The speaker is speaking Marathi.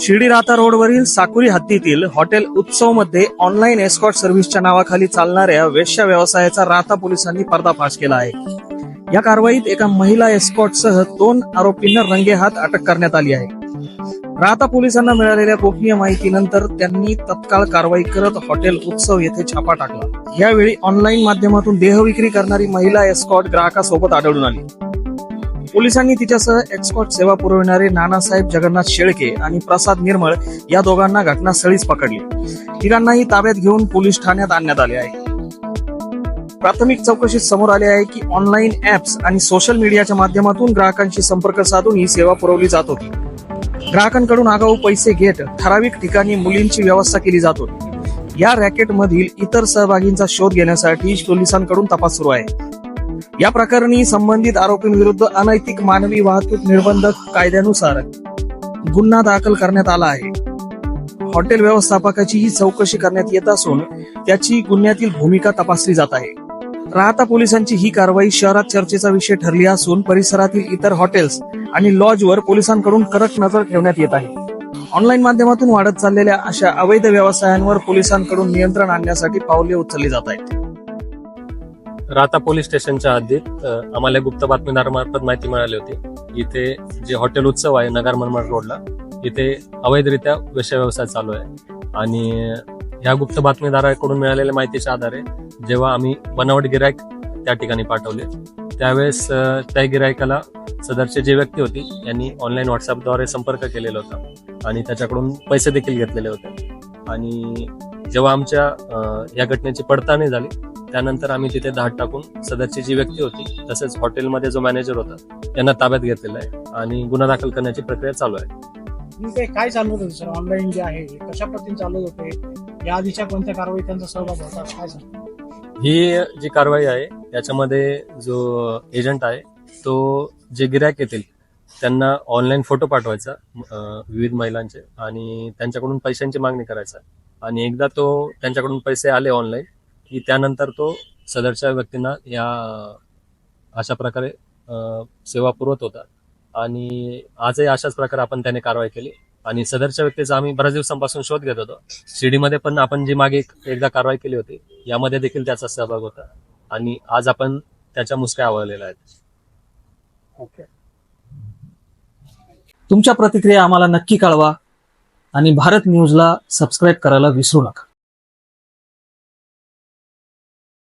शिर्डी राता रोडवरील साकुरी हद्दीतील हॉटेल उत्सवमध्ये ऑनलाईन एस्कॉट सर्व्हिसच्या नावाखाली चालणाऱ्या वेश्या व्यवसायाचा राता पोलिसांनी पर्दाफाश केला आहे. या कारवाईत एका महिला एस्कॉटसह दोन आरोपींना रंगेहात अटक करण्यात आली आहे. राहता पोलिसांना मिळालेल्या गोपनीय माहितीनंतर त्यांनी तत्काळ कारवाई करत हॉटेल उत्सव येथे छापा टाकला. यावेळी ऑनलाईन माध्यमातून देहविक्री करणारी महिला एस्कॉट ग्राहकासोबत आढळून आली. पोलिसांनी तिच्यासह एक्सकॉट सेवा पुरविणारे नानासाहेब जगन्नाथ शेळके आणि प्रसाद निर्मळ या दोघांना घटनास्थळीच पकडले. तिघांनाही ताब्यात घेऊन पोलीस ठाण्यात आणण्यात आले आहे. प्राथमिक चौकशीत समोर आले आहे की ऑनलाईन ऍप्स आणि सोशल मीडियाच्या माध्यमातून ग्राहकांशी संपर्क साधून ही सेवा पुरवली जात होती. ग्राहकांकडून आगाऊ पैसे घेत ठराविक ठिकाणी मुलींची व्यवस्था केली जात होती. या रॅकेटमधील इतर सहभागींचा शोध घेण्यासाठी पोलिसांकडून तपास सुरू आहे. या प्रकरणी संबंधित आरोपींविरुद्ध अनैतिक मानवी वाहतूक निर्बंधक कायद्यानुसार गुन्हा दाखल करण्यात आला आहे. हॉटेल व्यवस्थापकाची ही चौकशी करण्यात येत असून त्याची गुन्ह्यातील भूमिका तपासली जात आहे. राहता पोलिसांची ही कारवाई शहरात चर्चेचा विषय ठरली असून परिसरातील इतर हॉटेल्स आणि लॉजवर पोलिसांकडून कडक नजर ठेवण्यात येत आहे. ऑनलाईन माध्यमातून वाढत चाललेल्या अशा अवैध व्यवसायांवर पोलिसांकडून नियंत्रण आणण्यासाठी पावले उचलली जात आहेत. राहता पोलीस स्टेशनच्या हद्दीत आम्हाला गुप्त बातमीदारामार्फत माहिती मिळाली होती. इथे जे हॉटेल उत्सव आहे नगर मनमाड रोडला इथे अवैधरित्या वेश्या व्यवसाय चालू आहे. आणि ह्या गुप्त बातमीदाराकडून मिळालेल्या माहितीच्या आधारे जेव्हा आम्ही बनावट गिरायक त्या ठिकाणी पाठवले त्यावेळेस त्या गिरायकाला सदरचे जे व्यक्ती होती यांनी ऑनलाईन व्हॉट्सअपद्वारे संपर्क केलेला होता आणि त्याच्याकडून पैसे देखील घेतलेले होते. आणि जेव्हा आमच्या या घटनेची पडताळणी झाली त्यानंतर आम्ही तिथे धाड टाकून सदरची जी व्यक्ती होती तसेच हॉटेलमध्ये जो मॅनेजर होता त्यांना ताब्यात घेतलेला आहे आणि गुन्हा दाखल करण्याची प्रक्रिया चालू आहे. काय चालू होतं सर ऑनलाईन जे आहे हे कशा पद्धतीने चालू होते? या आधीच्या कोणत्या कारवाई त्यांचा सहभाग होता? काय सांग ही जी कारवाई आहे याच्यामध्ये जो एजंट आहे तो जे गिरायक येतील त्यांना ऑनलाईन फोटो पाठवायचा अं, विविध महिलांचे आणि त्यांच्याकडून पैशांची मागणी करायचा. आणि एकदा तो त्यांच्याकडून पैसे आले ऑनलाईन की त्यानंतर तो सदरच्या व्यक्तींना या अशा प्रकारे सेवा पुरवत होता. आणि आजही अशाच प्रकारे आपण त्याने कारवाई केली. आणि सदरच्या व्यक्तीचा आम्ही बऱ्याच दिवसांपासून शोध घेत होतो. शिर्डीमध्ये पण आपण जी मागे एकदा कारवाई केली होती यामध्ये देखील त्याचा सहभाग होता. आणि आज आपण त्याच्या मुसक्या आवळलेल्या आहेत. ओके. तुमच्या प्रतिक्रिया आम्हाला नक्की कळवा. आणि भारत न्यूजला सबस्क्राईब करायला विसरू नका.